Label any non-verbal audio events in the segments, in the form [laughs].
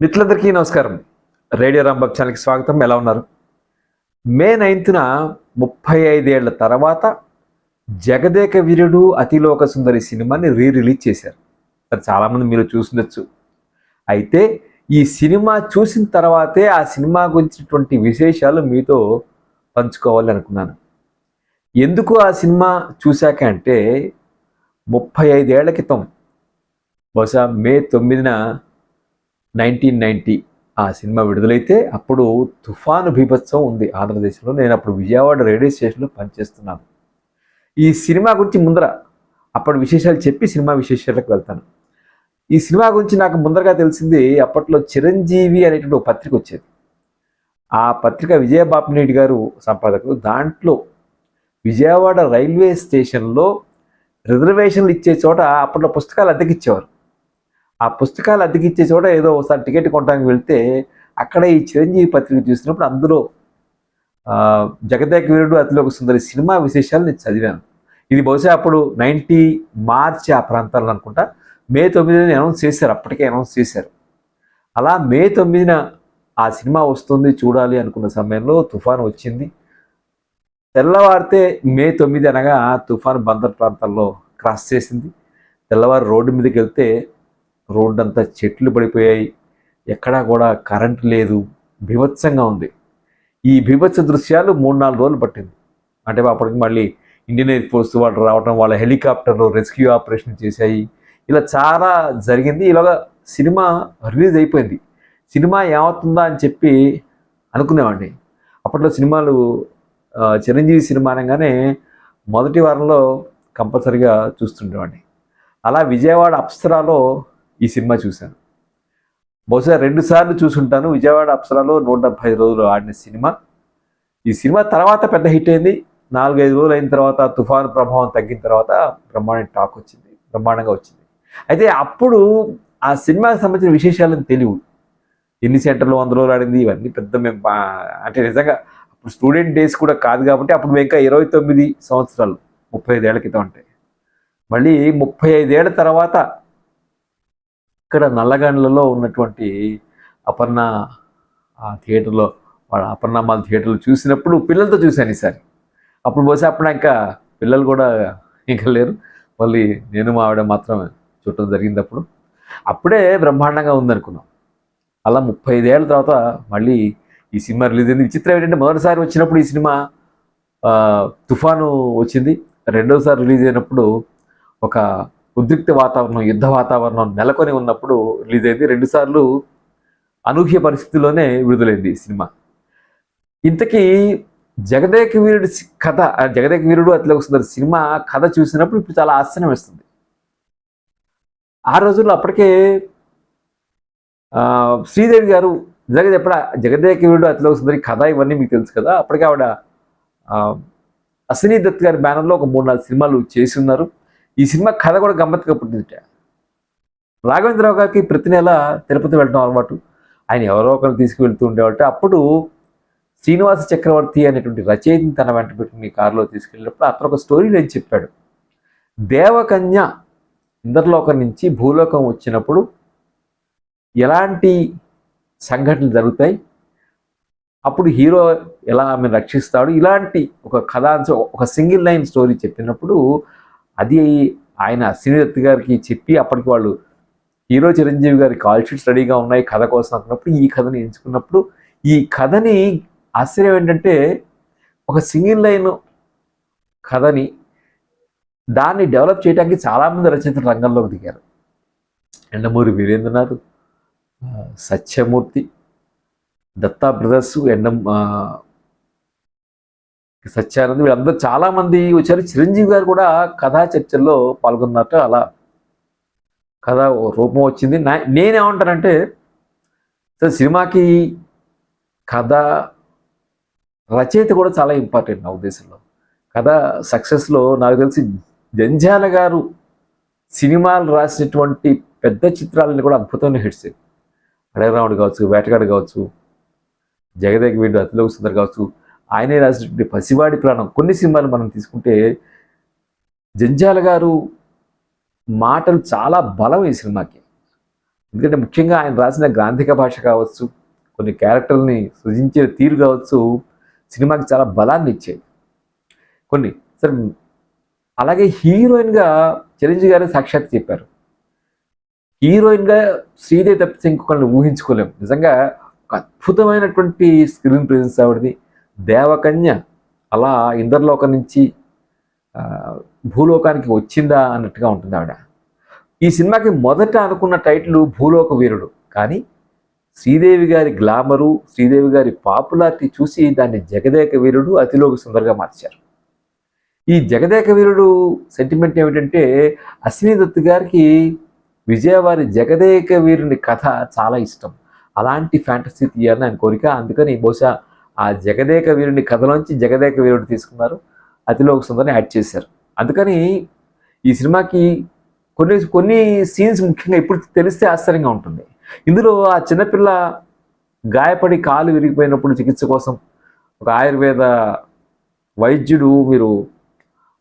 మిత్రులందరికీ నమస్కారం. రేడియో రాంబాబ్ ఛానల్కి స్వాగతం. ఎలా ఉన్నారు? మే నైన్త్న ముప్పై ఐదేళ్ళ తర్వాత జగదేక వీరుడు అతిలోక సుందరి సినిమాని రీ రిలీజ్ చేశారు. అది చాలామంది మీరు చూసినచ్చు అయితే ఈ సినిమా చూసిన తర్వాతే ఆ సినిమా గురించినటువంటి విశేషాలు మీతో పంచుకోవాలి అనుకున్నాను. ఎందుకు ఆ సినిమా చూశాక అంటే ముప్పై ఐదేళ్ళ క్రితం బహుశా మే తొమ్మిదిన నైన్టీన్ నైంటీ ఆ సినిమా విడుదలైతే అప్పుడు తుఫాను బీభత్సం ఉంది ఆంధ్రప్రదేశ్లో. నేను అప్పుడు విజయవాడ రేడియో స్టేషన్లో పనిచేస్తున్నాను. ఈ సినిమా గురించి ముందర అప్పటి విశేషాలు చెప్పి సినిమా విశేషాలకు వెళ్తాను. ఈ సినిమా గురించి నాకు ముందరగా తెలిసింది అప్పట్లో చిరంజీవి అనేటువంటి ఒక పత్రిక వచ్చేది. ఆ పత్రిక విజయబాపినేటి గారు సంపాదకులు దాంట్లో విజయవాడ రైల్వే స్టేషన్లో రిజర్వేషన్లు ఇచ్చే చోట అప్పట్లో పుస్తకాలు అద్దెకిచ్చేవారు. ఆ పుస్తకాలు అద్దెకిచ్చే చోట ఏదో ఒకసారి టికెట్ కొనడానికి వెళ్తే అక్కడ ఈ చిరంజీవి పత్రిక చూసినప్పుడు అందులో జగదేక వీరుడు ఒక సుందరి సినిమా విశేషాలు నేను చదివాను. ఇది బహుశా అప్పుడు నైంటీ మార్చి ఆ ప్రాంతాల్లో అనుకుంటా. మే తొమ్మిదిన అనౌన్స్ చేశారు అప్పటికే అనౌన్స్ చేశారు. అలా మే తొమ్మిదిన ఆ సినిమా వస్తుంది చూడాలి అనుకున్న సమయంలో తుఫాన్ వచ్చింది. తెల్లవారితే మే తొమ్మిది అనగా తుఫాన్ బందర్ ప్రాంతాల్లో క్రాస్ చేసింది. తెల్లవారు రోడ్డు మీదకి వెళ్తే రోడ్డు అంతా చెట్లు పడిపోయాయి. ఎక్కడా కూడా కరెంట్ లేదు. బీభత్సంగా ఉంది. ఈ బీభత్స దృశ్యాలు మూడు నాలుగు రోజులు పట్టింది. అంటే అప్పటికి మళ్ళీ ఇండియన్ ఎయిర్ ఫోర్స్ వాళ్ళు రావడం వాళ్ళ హెలికాప్టర్లు రెస్క్యూ ఆపరేషన్ చేశాయి. ఇలా చాలా జరిగింది. ఇలాగా సినిమా రిలీజ్ అయిపోయింది. సినిమా ఏమవుతుందా అని చెప్పి అనుకునేవాడిని. అప్పట్లో సినిమాలు చిరంజీవి సినిమా అనగానే మొదటి వారంలో కంపల్సరిగా చూస్తుండేవాడిని. అలా విజయవాడ అప్సరాలో ఈ సినిమా చూశాను. బహుశా రెండుసార్లు చూసుంటాను. విజయవాడ అప్సరాలో నూట డెబ్భై ఐదు రోజులు ఆడిన సినిమా. ఈ సినిమా తర్వాత పెద్ద హిట్ అయింది. నాలుగైదు రోజులు అయిన తర్వాత తుఫాను ప్రభావం తగ్గిన తర్వాత బ్రహ్మాండ టాక్ వచ్చింది. బ్రహ్మాండంగా వచ్చింది. అయితే అప్పుడు ఆ సినిమాకి సంబంధించిన విశేషాలను తెలియవు. ఎన్ని సెంటర్లు వంద రోజులు ఆడింది ఇవన్నీ పెద్ద మేము అంటే నిజంగా అప్పుడు స్టూడెంట్ డేస్ కూడా కాదు కాబట్టి అప్పుడు మేము ఇంకా ఇరవై తొమ్మిది సంవత్సరాలు ముప్పై ఐదేళ్ళ క్రితం ఉంటాయి మళ్ళీ ముప్పై ఐదేళ్ళ తర్వాత ఇక్కడ నల్లగండ్లలో ఉన్నటువంటి అపర్ణ ఆ థియేటర్లో వాళ్ళ అపర్ణమాల థియేటర్లో చూసినప్పుడు పిల్లలతో చూశాను ఈసారి. అప్పుడు బహుశా అప్పుడు ఇంకా పిల్లలు కూడా ఇంకా లేరు. మళ్ళీ నేను మా ఆవిడ మాత్రం చూడటం జరిగింది అప్పుడు. అప్పుడే బ్రహ్మాండంగా ఉందనుకున్నాం. అలా ముప్పై ఐదేళ్ళ తర్వాత మళ్ళీ ఈ సినిమా రిలీజ్ అయింది. విచిత్రం ఏంటంటే మొదటిసారి వచ్చినప్పుడు ఈ సినిమా తుఫాను వచ్చింది. రెండోసారి రిలీజ్ అయినప్పుడు ఒక ఉద్రిక్త వాతావరణం యుద్ధ వాతావరణం నెలకొని ఉన్నప్పుడు రిలీజ్ అయింది. రెండుసార్లు అనూహ్య పరిస్థితుల్లోనే విడుదలైంది ఈ సినిమా. ఇంతకీ జగదేక వీరుడి కథ జగదేక వీరుడు అట్లా వస్తుంది సినిమా కథ చూసినప్పుడు ఇప్పుడు చాలా ఆశ్చర్యం వేస్తుంది. ఆ రోజుల్లో అప్పటికే శ్రీదేవి గారు నిజంగా చెప్పడా జగదేక వీరుడు అతిలోక సుందరి కథ ఇవన్నీ మీకు తెలుసు కదా అప్పటికే ఆవిడ ఆ, అశ్విని దత్ గారి బ్యానర్లో ఒక మూడు నాలుగు సినిమాలు చేసి ఉన్నారు. ఈ సినిమా కథ కూడా గమ్మత్తుగా పుట్టిందిట. రాఘవేంద్రరావు గారికి ప్రతి నెల తిరుపతి వెళ్ళడం అలవాటు. ఆయన ఎవరో ఒకరు తీసుకువెళ్తూ ఉండేవాళ్ళు అప్పుడు శ్రీనివాస చక్రవర్తి అనేటువంటి రచయితని తన వెంట పెట్టుకుని కారులో తీసుకెళ్ళినప్పుడు అతను ఒక స్టోరీ నేను చెప్పాడు. దేవకన్య ఇంద్రలోకం నుంచి భూలోకం వచ్చినప్పుడు ఎలాంటి సంఘటనలు జరుగుతాయి? అప్పుడు హీరో ఎలా ఆమెను రక్షిస్తాడు? ఇలాంటి ఒక కథాంశం ఒక సింగిల్ లైన్ స్టోరీ చెప్పినప్పుడు అది ఆయన అశ్వినిదత్ గారికి చెప్పి అప్పటికి వాళ్ళు హీరో చిరంజీవి గారి కాల్ షీట్స్ రెడీగా ఉన్నాయి కథ కోసం అనుకున్నప్పుడు ఈ కథని ఎంచుకున్నప్పుడు ఈ కథని ఆశ్చర్యం ఏంటంటే ఒక సింగిల్ లైన్ కథని దాన్ని డెవలప్ చేయడానికి చాలామంది రచయితలు రంగంలోకి దిగారు. ఎండమూరి వీరేంద్రనాథ్ సత్యమూర్తి దత్తా బ్రదర్స్ ఎండ సత్యానంద్ వీళ్ళందరూ చాలామంది వచ్చారు. చిరంజీవి గారు కూడా కథా చర్చల్లో పాల్గొన్నట్టు అలా కథ రూపం వచ్చింది. నా నేనేమంటానంటే సో సినిమాకి కథ రచయిత కూడా చాలా ఇంపార్టెంట్ నా ఉద్దేశంలో. కథ సక్సెస్లో నాకు తెలిసి జంజాల గారు సినిమాలు రాసినటువంటి పెద్ద చిత్రాలని కూడా అద్భుతమైన హిట్స్ అడగరాముడు కావచ్చు వేటగాడు కావచ్చు జగదేక వీడు అతిలోక సుందర్ కావచ్చు. ఆయనే రాసినటువంటి పసివాడి ప్రాణం. కొన్ని సినిమాలు మనం తీసుకుంటే జంజాల గారు మాటలు చాలా బలం ఈ సినిమాకి. ఎందుకంటే ముఖ్యంగా ఆయన రాసిన గ్రాంధిక భాష కావచ్చు కొన్ని క్యారెక్టర్ని సృజించిన తీరు కావచ్చు సినిమాకి చాలా బలాన్ని ఇచ్చాయి. కొన్ని సరే అలాగే హీరోయిన్గా చిరంజీవి గారు సాక్షాత్ చెప్పారు. హీరోయిన్గా శ్రీదేవి తప్పితే ఇంకొకరిని ఊహించుకోలేం. నిజంగా ఒక అద్భుతమైనటువంటి స్క్రీన్ ప్రెజెన్స్ ఆవిడది. దేవకన్య అలా ఇంద్రలోకం నుంచి భూలోకానికి వచ్చిందా అన్నట్టుగా ఉంటుంది ఆవిడ. ఈ సినిమాకి మొదట అనుకున్న టైటిల్ భూలోక వీరుడు. కానీ శ్రీదేవి గారి గ్లామరు శ్రీదేవి గారి పాపులారిటీ చూసి దాన్ని జగదేక వీరుడు అతిలోక సుందరగా మార్చారు. ఈ జగదేక వీరుడు సెంటిమెంట్ ఏమిటంటే అశ్విని దత్ గారికి విజయవారి జగదేక వీరుని కథ చాలా ఇష్టం. అలాంటి ఫ్యాంటసీ తీయాలని ఆయన కోరిక. అందుకని బహుశా ఆ జగదేక వీరుని కథలోంచి జగదేక వీరుడు తీసుకున్నారు. అతిలోక సుందరని యాడ్ చేశారు. అందుకని ఈ సినిమాకి కొన్ని కొన్ని సీన్స్ ముఖ్యంగా ఇప్పుడు తెలిస్తే ఆశ్చర్యంగా ఉంటుంది. ఇందులో ఆ చిన్నపిల్ల గాయపడి కాలు విరిగిపోయినప్పుడు చికిత్స కోసం ఒక ఆయుర్వేద వైద్యుడు మీరు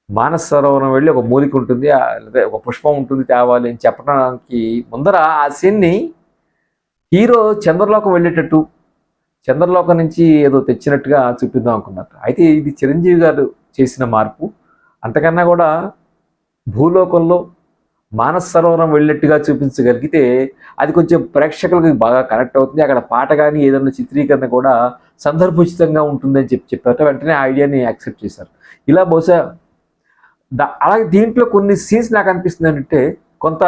మానస సరోవరం వెళ్ళి ఒక మూలిక ఉంటుంది లేదా ఒక పుష్పం ఉంటుంది తేవాలి అని చెప్పడానికి ముందర ఆ సీన్ని హీరో చంద్రలోకం వెళ్ళేటట్టు చంద్రలోకం నుంచి ఏదో తెచ్చినట్టుగా చూపిద్దాం అనుకున్నారు. అయితే ఇది చిరంజీవి గారు చేసిన మార్పు. అంతకన్నా కూడా భూలోకంలో మానస సరోవరం వెళ్ళినట్టుగా చూపించగలిగితే అది కొంచెం ప్రేక్షకులకు బాగా కనెక్ట్ అవుతుంది. అక్కడ పాట కానీ ఏదైనా చిత్రీకరణ కూడా సందర్భోచితంగా ఉంటుందని చెప్పి చెప్పారు. వెంటనే ఆ ఐడియాని యాక్సెప్ట్ చేశారు. ఇలా బహుశా అలాగే దీంట్లో కొన్ని సీన్స్ నాకు అనిపిస్తుంది ఏంటంటే కొంత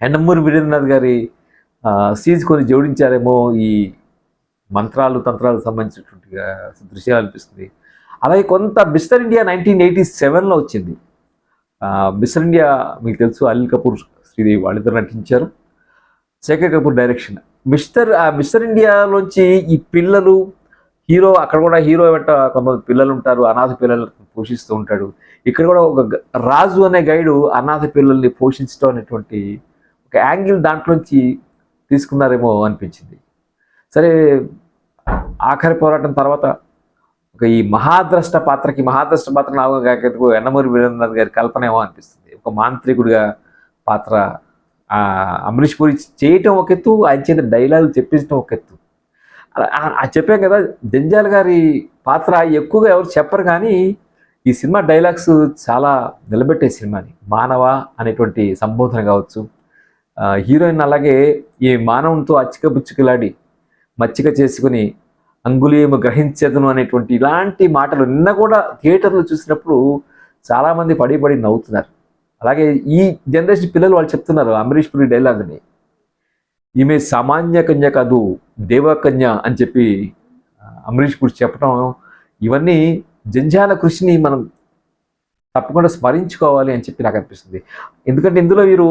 ఎండమూరి వీరేంద్రనాథ్ గారి సీన్స్ కొన్ని జోడించారేమో ఈ మంత్రాలు తంత్రాలకు సంబంధించినటువంటి దృశ్యాలు అనిపిస్తుంది. అలాగే కొంత మిస్టర్ ఇండియా నైన్టీన్ ఎయిటీ సెవెన్లో వచ్చింది. మిస్టర్ ఇండియా మీకు తెలుసు అనిల్ కపూర్ శ్రీదేవి వాళ్ళిద్దరు నటించారు. శేఖర్ కపూర్ డైరెక్షన్. మిస్టర్ ఆ మిస్టర్ ఇండియాలోంచి ఈ పిల్లలు హీరో అక్కడ కూడా హీరో వెంట కొంతమంది పిల్లలు ఉంటారు అనాథ పిల్లలు పోషిస్తూ ఉంటాడు. ఇక్కడ కూడా ఒక రాజు అనే గైడు అనాథ పిల్లల్ని పోషించడం అనేటువంటి ఒక యాంగిల్ దాంట్లోంచి తీసుకున్నారేమో అనిపించింది. సరే ఆఖరి పోరాటం తర్వాత ఒక ఈ మహాద్రష్ట పాత్రకి మహాద్రష్ట పాత్ర నాగకు ఎన్నమూరి వీరేంద్రనాథ్ గారి కల్పన ఏమో అనిపిస్తుంది. ఒక మాంత్రికుడిగా పాత్ర అమరీష్ పూరి చేయటం ఒక ఎత్తు ఆయన చేత డైలాగ్ చెప్పించడం ఒక ఎత్తు. చెప్పాం కదా జంజాల్ గారి పాత్ర ఎక్కువగా ఎవరు చెప్పరు కానీ ఈ సినిమా డైలాగ్స్ చాలా నిలబెట్టే సినిమాని. మానవ అనేటువంటి సంబోధన కావచ్చు. హీరోయిన్ అలాగే ఈ మానవునితో అచ్చిక బుచ్చికలాడి మచ్చిక చేసుకుని అంగులేము గ్రహించదును అనేటువంటి ఇలాంటి మాటలు నిన్న కూడా థియేటర్లో చూసినప్పుడు చాలామంది పడి పడి నవ్వుతున్నారు. అలాగే ఈ జనరేషన్ పిల్లలు వాళ్ళు చెప్తున్నారు అంబరీష్ పురి డైలాగ్ని. ఈమె సామాన్య కన్య కాదు దేవకన్య అని చెప్పి అంబరీష్ పురి చెప్పడం ఇవన్నీ జంజాల కృషిని మనం తప్పకుండా స్మరించుకోవాలి అని చెప్పి నాకు అనిపిస్తుంది. ఎందుకంటే ఇందులో వీరు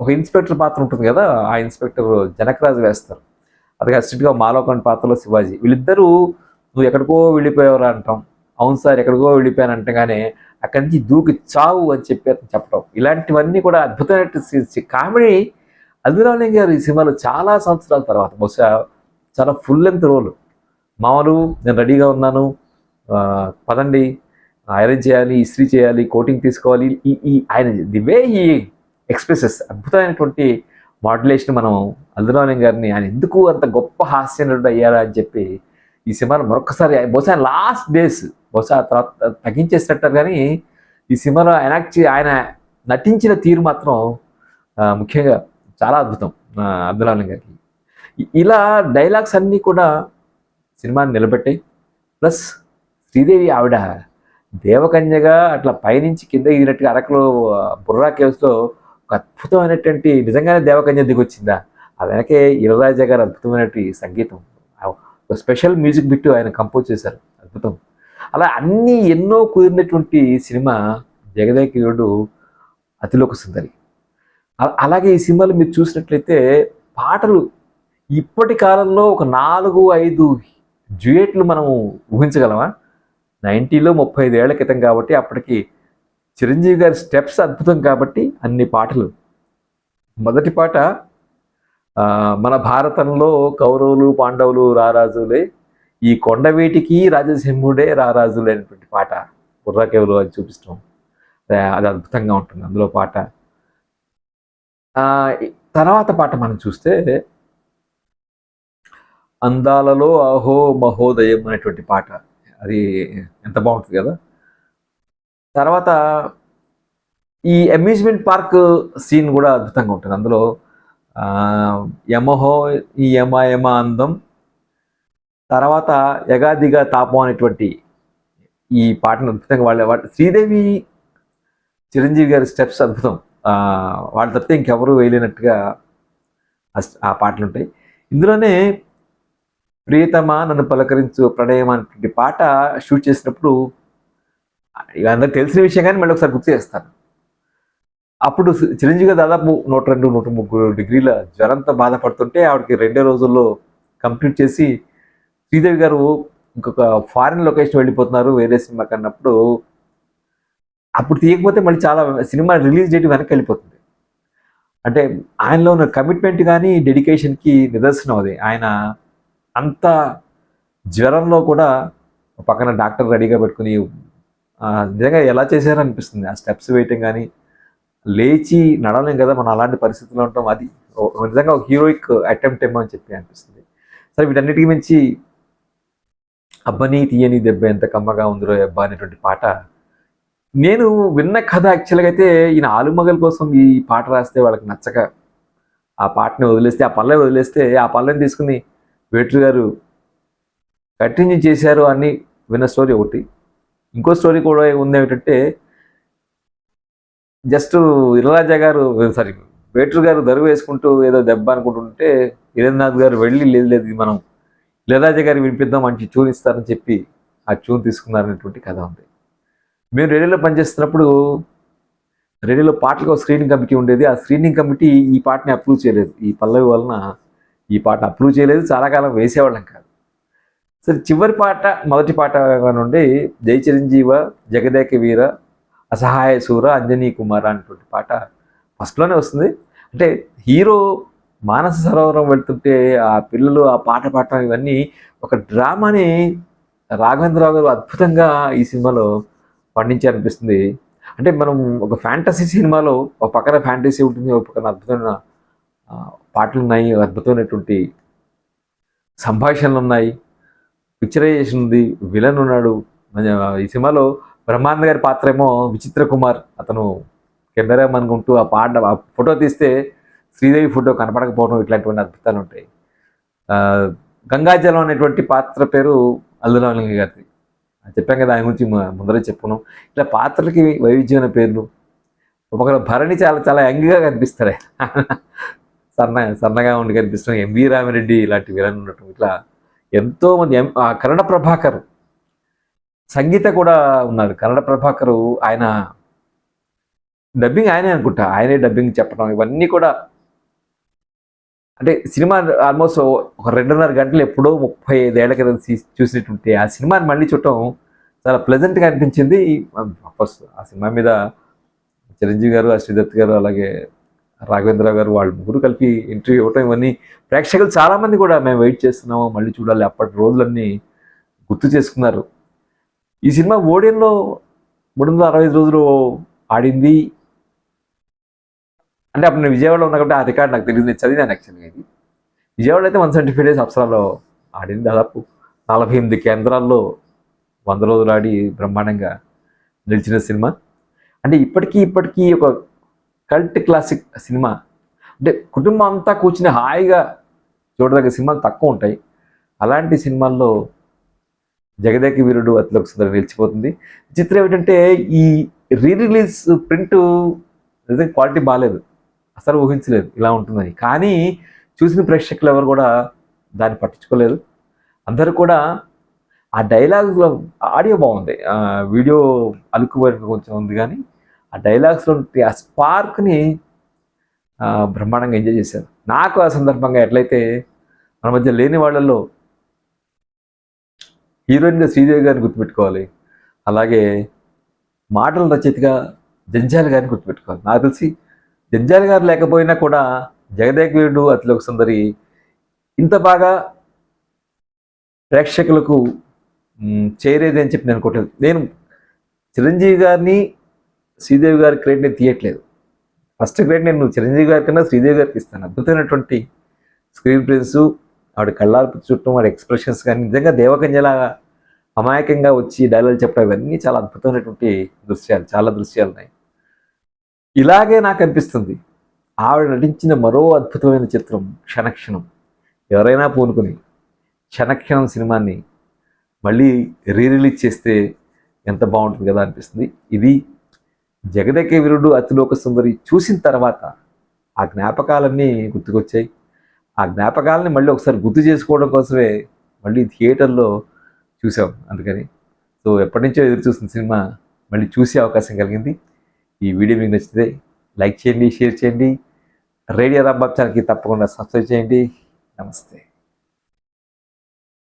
ఒక ఇన్స్పెక్టర్ పాత్ర ఉంటుంది కదా ఆ ఇన్స్పెక్టర్ జనకరాజు వేస్తారు. అలాగే అసిస్టెంట్గా మాలోకన్ పాత్రలో శివాజీ. వీళ్ళిద్దరూ నువ్వు ఎక్కడికో వెళ్ళిపోయావురా అంటాం. అవును సార్ ఎక్కడికో వెళ్ళిపోయాను అంటగానే అక్కడి నుంచి దూకి చావు అని చెప్పి అతను చెప్పడం. ఇలాంటివన్నీ కూడా అద్భుతమైన కామెడీ అల్లురాలింగ్ గారు ఈ సినిమాలో చాలా సంవత్సరాల తర్వాత బహుశా చాలా ఫుల్ లెంత్ రోల్. మామూలు నేను రెడీగా ఉన్నాను పదండి ఐరన్ చేయాలి ఇస్త్రీ చేయాలి కోటింగ్ తీసుకోవాలి ఈ ఈ ఆయన ది వే ఈ ఎక్స్ప్రెసెస్ అద్భుతమైనటువంటి మాడ్యులేషన్ మనం అల్లురాలింగ్ గారిని ఆయన ఎందుకు అంత గొప్ప హాస్య నటుడు అయ్యారా అని చెప్పి ఈ సినిమాను మరొకసారి ఆయన- బహుశా లాస్ట్ డేస్ బహుశా తర్వాత తగ్గించేసినట్టారు కానీ ఈ సినిమాలో ఎనాక్ట్ ఆయన నటించిన తీరు మాత్రం ముఖ్యంగా చాలా అద్భుతం అబ్దుల్ గారికి. ఇలా డైలాగ్స్ అన్నీ కూడా సినిమాని నిలబెట్టాయి. ప్లస్ శ్రీదేవి ఆవిడ దేవకన్యగా అట్లా పైనుంచి కింద ఇదినట్టుగా అరకులో బుర్రా కేవ్స్లో ఒక అద్భుతమైనటువంటి నిజంగానే దేవకన్య దిగొచ్చిందా? ఆ వెనకే ఇళరాజా గారు అద్భుతమైనటువంటి సంగీతం. ఒక స్పెషల్ మ్యూజిక్ బిట్ ఆయన కంపోజ్ చేశారు. అద్భుతం. అలా అన్నీ ఎన్నో కుదిరినటువంటి సినిమా జగదేకుడు అతిలోక సుందరి. అలాగే ఈ సినిమాలో మీరు చూసినట్లయితే పాటలు ఇప్పటి కాలంలో ఒక నాలుగు ఐదు డ్యూయెట్లు మనం ఊహించగలమా? నైంటీలో ముప్పై ఐదేళ్ళ క్రితం కాబట్టి అప్పటికి చిరంజీవి గారి స్టెప్స్ అద్భుతం కాబట్టి అన్ని పాటలు. మొదటి పాట మన భారతంలో కౌరవులు పాండవులు రారాజులే ఈ కొండవీటికి రాజసింహుడే రారాజులే అనేటువంటి పాట బుర్రాకేవులు అది చూపిస్తాం. అది అద్భుతంగా ఉంటుంది. అందులో పాట తర్వాత పాట మనం చూస్తే అందాలలో అహో మహోదయం అనేటువంటి పాట. అది ఎంత బాగుంటుంది కదా? తర్వాత ఈ అమ్యూజ్మెంట్ పార్క్ సీన్ కూడా అద్భుతంగా ఉంటుంది. అందులో యమహో ఈ యమ యమ అందం తర్వాత యగాదిగా తాపం అనేటువంటి ఈ పాటను అద్భుతంగా వాళ్ళ వాళ్ళ- శ్రీదేవి చిరంజీవి గారి స్టెప్స్ అద్భుతం. వాళ్ళ వాళ్ళు తప్పితే ఇంకెవరు వేయలేనట్టుగా ఆ ఆ పాటలు ఉంటాయి. ఇందులోనే ప్రియతమా నన్ను పలకరించు ప్రణయం అనేటువంటి పాట షూట్ చేసినప్పుడు ఇక అందరికి తెలిసిన విషయం కానీ మళ్ళీ ఒకసారి గుర్తు చేస్తాను. అప్పుడు చిరంజీవి దాదాపు నూట రెండు నూట ముగ్గురు డిగ్రీల జ్వరంతో బాధపడుతుంటే ఆవిడకి రెండే రోజుల్లో కంప్లీట్ చేసి శ్రీదేవి గారు ఇంకొక ఫారిన్ లొకేషన్ వెళ్ళిపోతున్నారు వేరే సినిమా కన్నప్పుడు. అప్పుడు తీయకపోతే మళ్ళీ చాలా సినిమా రిలీజ్ డేట్ వెనక్కి వెళ్ళిపోతుంది. అంటే ఆయనలో ఉన్న కమిట్మెంట్ కానీ డెడికేషన్కి నిదర్శనం అది. ఆయన అంత జ్వరంలో కూడా పక్కన డాక్టర్ రెడీగా పెట్టుకుని నిజంగా ఎలా చేశారో అనిపిస్తుంది ఆ స్టెప్స్ వేయటం కానీ లేచి నడవలేం కదా మనం అలాంటి పరిస్థితుల్లో ఉంటాం. అది నిజంగా ఒక హీరోయిక్ అటెంప్ట్ ఏమో అని చెప్పి అనిపిస్తుంది. సరే వీటన్నిటికీ మించి అబ్బని తీయని దెబ్బ ఎంత కమ్మగా ఉందిరో అబ్బా అనేటువంటి పాట నేను విన్న కథ యాక్చువల్గా అయితే ఈయన ఆలుమగల కోసం ఈ పాట రాస్తే వాళ్ళకి నచ్చక ఆ పాటని వదిలేస్తే ఆ పల్లె వదిలేస్తే ఆ పల్లెని తీసుకుని వేటర్ గారు కంటిన్యూ చేశారు అని విన్న స్టోరీ ఒకటి. ఇంకో స్టోరీ కూడా ఉంది ఏమిటంటే జస్ట్ ఇళరాజా గారు సారీ వేటర్ గారు దరువు వేసుకుంటూ ఏదో దెబ్బ అనుకుంటుంటే వీరేంద్రనాథ్ గారు వెళ్ళి లేదు లేదు మనం ఇళరాజా గారు వినిపిద్దాం మంచి ట్యూన్ ఇస్తారని చెప్పి ఆ ట్యూన్ తీసుకున్నారనేటువంటి కథ ఉంది. మేము రేడియోలో పనిచేస్తున్నప్పుడు రేడియోలో పాటలకు ఒక స్క్రీనింగ్ కమిటీ ఉండేది. ఆ స్క్రీనింగ్ కమిటీ ఈ పాటని అప్రూవ్ చేయలేదు. ఈ పల్లవి వలన ఈ పాట అప్రూవ్ చేయలేదు. చాలా కాలం వేసేవాళ్ళం కాదు. సరే చివరి పాట మొదటి పాట నుండి జై చిరంజీవ జగదేక వీర అసహాయ సూర అంజనీ కుమార్ అనేటువంటి పాట ఫస్ట్లోనే వస్తుంది. అంటే హీరో మానస సరోవరం వెళ్తుంటే ఆ పిల్లలు ఆ పాట పాడటం ఇవన్నీ ఒక డ్రామాని రాఘవేంద్రరావు గారు అద్భుతంగా ఈ సినిమాలో పండించారనిపిస్తుంది. అంటే మనం ఒక ఫ్యాంటసీ సినిమాలో ఒక పక్కన ఫ్యాంటసీ ఉంటుంది ఒక పక్కన అద్భుతమైన పాటలు ఉన్నాయి అద్భుతమైనటువంటి సంభాషణలు ఉన్నాయి పిక్చరైజేషన్ ఉంది విలన్ ఉన్నాడు. ఈ సినిమాలో బ్రహ్మానంద గారి పాత్ర ఏమో విచిత్ర కుమార్. అతను కెమెరా అనుకుంటూ ఆ పాట ఆ ఫోటో తీస్తే శ్రీదేవి ఫోటో కనపడకపోవడం ఇట్లాంటివన్నీ అద్భుతాలు ఉంటాయి. గంగాజలం అనేటువంటి పాత్ర పేరు అల్లురామలింగ గారిది. చెప్పాం కదా ఆయన గురించి ముందరే చెప్పుకున్నాం. ఇట్లా పాత్రలకి వైవిధ్యమైన పేర్లు. ఒకరు భరణి చాలా చాలా యంగ్గా కనిపిస్తాడు [laughs] సన్న సన్నగా ఉండి కనిపిస్తున్నాం ఎంవి రామిరెడ్డి ఇలాంటి విలన్ ఉండటం ఇట్లా ఎంతోమంది ఎం- ఆ కన్నడ ప్రభాకర్. సంగీత కూడా ఉన్నారు. కన్నడ ప్రభాకరు ఆయన డబ్బింగ్ ఆయనే అనుకుంటా. ఆయనే డబ్బింగ్ చెప్పడం ఇవన్నీ కూడా అంటే సినిమా ఆల్మోస్ట్ ఒక రెండున్నర గంటలు ఎప్పుడో ముప్పై ఐదేళ్ళ క్రితం చూసినటువంటి ఆ సినిమాని మళ్ళీ చూడటం చాలా ప్లెజెంట్గా అనిపించింది. ఫస్ట్ ఆ సినిమా మీద చిరంజీవి గారు ఆ శ్రీదత్ గారు అలాగే రాఘవేంద్ర గారు వాళ్ళు ముగ్గురు కలిపి ఇంటర్వ్యూ ఇవ్వటం ఇవన్నీ ప్రేక్షకులు చాలామంది కూడా మేము వెయిట్ చేస్తున్నాము మళ్ళీ చూడాలి అప్పటి రోజులన్నీ గుర్తు చేసుకున్నారు. ఈ సినిమా ఓడియన్లో మూడు వందల అరవై ఐదు రోజులు ఆడింది. అంటే అప్పుడు నేను విజయవాడలో ఉన్నా కాబట్టి ఆ రికార్డ్ నాకు తెలియదు నేను చదివాను యాక్చువల్గా ఇది. విజయవాడలో అయితే వన్ సెవెంటీ ఫైవ్ డేస్ అప్సరాలో ఆడింది దాదాపు. నలభై ఎనిమిది కేంద్రాల్లో వంద రోజులు ఆడి బ్రహ్మాండంగా నిలిచిన సినిమా. అంటే ఇప్పటికీ ఇప్పటికీ ఒక కల్ట్ క్లాసిక్ సినిమా. అంటే కుటుంబం అంతా కూర్చుని హాయిగా చూడదగ్గ సినిమాలు తక్కువ ఉంటాయి. అలాంటి సినిమాల్లో జగదేక వీరుడు అతిలోక సుందరి నిలిచిపోతుంది. చిత్రం ఏమిటంటే ఈ రీ రిలీజ్ ప్రింట్ నిజంగా క్వాలిటీ బాగాలేదు అసలు ఊహించలేదు ఇలా ఉంటుందని. కానీ చూసిన ప్రేక్షకులు ఎవరు కూడా దాన్ని పట్టించుకోలేదు. అందరూ కూడా ఆ డైలాగ్లో ఆడియో బాగుంది. వీడియో అలుకుపోయిన కొంచెం ఉంది కానీ ఆ డైలాగ్స్లో ఆ స్పార్క్ని బ్రహ్మాండంగా ఎంజాయ్ చేశారు. నాకు ఆ సందర్భంగా ఎట్లయితే మన మధ్య లేని వాళ్ళల్లో హీరోయిన్గా శ్రీదేవి గారిని గుర్తుపెట్టుకోవాలి. అలాగే మాటల రచయితగా జంజాల గారిని గుర్తుపెట్టుకోవాలి. నాకు తెలిసి జంజాల గారు లేకపోయినా కూడా జగదేక్ అతిలోక సుందరి ఇంత బాగా ప్రేక్షకులకు చేరేది అని చెప్పి నేను అనుకోవట్లేదు. నేను చిరంజీవి గారిని శ్రీదేవి గారి క్రెడిట్ని తీయట్లేదు. ఫస్ట్ గ్రేడ్ నేను చిరంజీవి గారి కన్నా శ్రీదేవి గారికి ఇస్తాను. అద్భుతమైనటువంటి స్క్రీన్ ప్రిన్స్ ఆవిడ కళ్ళార్పు చుట్టూ వాడి ఎక్స్ప్రెషన్స్ కానీ నిజంగా దేవకన్యలాగా అమాయకంగా వచ్చి డైలాగ్ చెప్పడం ఇవన్నీ చాలా అద్భుతమైనటువంటి దృశ్యాలు చాలా దృశ్యాలు ఉన్నాయి. ఇలాగే నాకు అనిపిస్తుంది. ఆవిడ నటించిన మరో అద్భుతమైన చిత్రం క్షణక్షణం. ఎవరైనా పూనుకుని క్షణక్షణం సినిమాని మళ్ళీ రీ రిలీజ్ చేస్తే ఎంత బాగుంటుంది కదా అనిపిస్తుంది. ఇది జగదేక వీరుడు అతిలోక సుందరి చూసిన తర్వాత ఆ జ్ఞాపకాలన్నీ గుర్తుకొచ్చాయి. ఆ జ్ఞాపకాలని మళ్ళీ ఒకసారి గుర్తు చేసుకోవడం కోసమే మళ్ళీ థియేటర్లో చూసాం అందుకని. సో ఎప్పటి నుంచో ఎదురు చూసిన సినిమా మళ్ళీ చూసే అవకాశం కలిగింది. ఈ వీడియో మీకు నచ్చితే లైక్ చేయండి షేర్ చేయండి. రేడియో రాంబాబ్ ఛానల్కి తప్పకుండా సబ్స్క్రైబ్ చేయండి. నమస్తే.